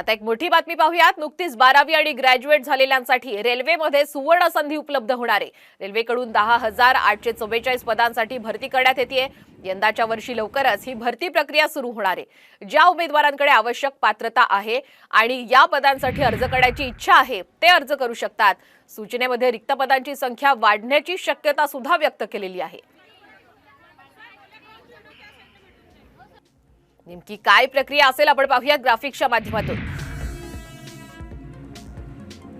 आता एक मोठी बातमी पाहूयात. नुकतीच बारावी आणि ग्रॅज्युएट झालेल्यांसाठी रेल्वेमध्ये सुवर्ण संधी उपलब्ध होणार आहे. रेल्वेकडून दहा हजार आठशे चव्वेचाळीस पदांसाठी भरती करण्यात येते यंदाच्या वर्षी लवकरच ही भरती प्रक्रिया सुरू होणार आहे. ज्या उमेदवारांकडे आवश्यक पात्रता आहे आणि या पदांसाठी अर्ज करण्याची इच्छा आहे ते अर्ज करू शकतात. सूचनेमध्ये रिक्त पदांची संख्या वाढण्याची शक्यता सुद्धा व्यक्त केलेली आहे. नेमकी काय प्रक्रिया असेल आपण पाहूया ग्राफिक्सच्या माध्यमातून.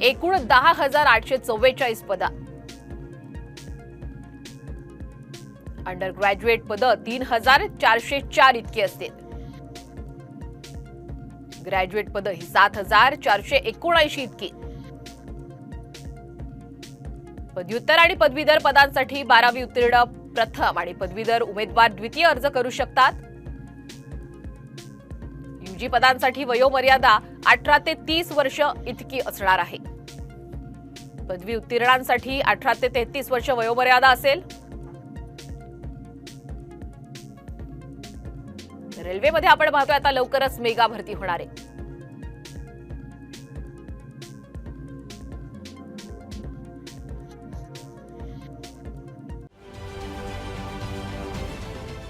एकूण दहा हजार आठशे चव्वेचाळीस पदा. अंडर ग्रॅज्युएट पद तीन हजार चारशे चार इतकी असतील. ग्रॅज्युएट पद ही सात हजार चारशे एकोणऐंशी इतकी. पदव्युत्तर आणि पदवीधर पदांसाठी बारावी उत्तीर्ण प्रथम आणि पदवीधर उमेदवार द्वितीय अर्ज करू शकतात. जी पदांसाठी वयोमर्यादा अठरा ते तीस वर्ष इतकी असणार आहे. पदवी उत्तीर्णांसाठी अठरा ते तेहतीस वर्ष वयोमर्यादा असेल. रेल्वेमध्ये आपण पाहतोय आता लवकरच मेगा भरती होणार आहे.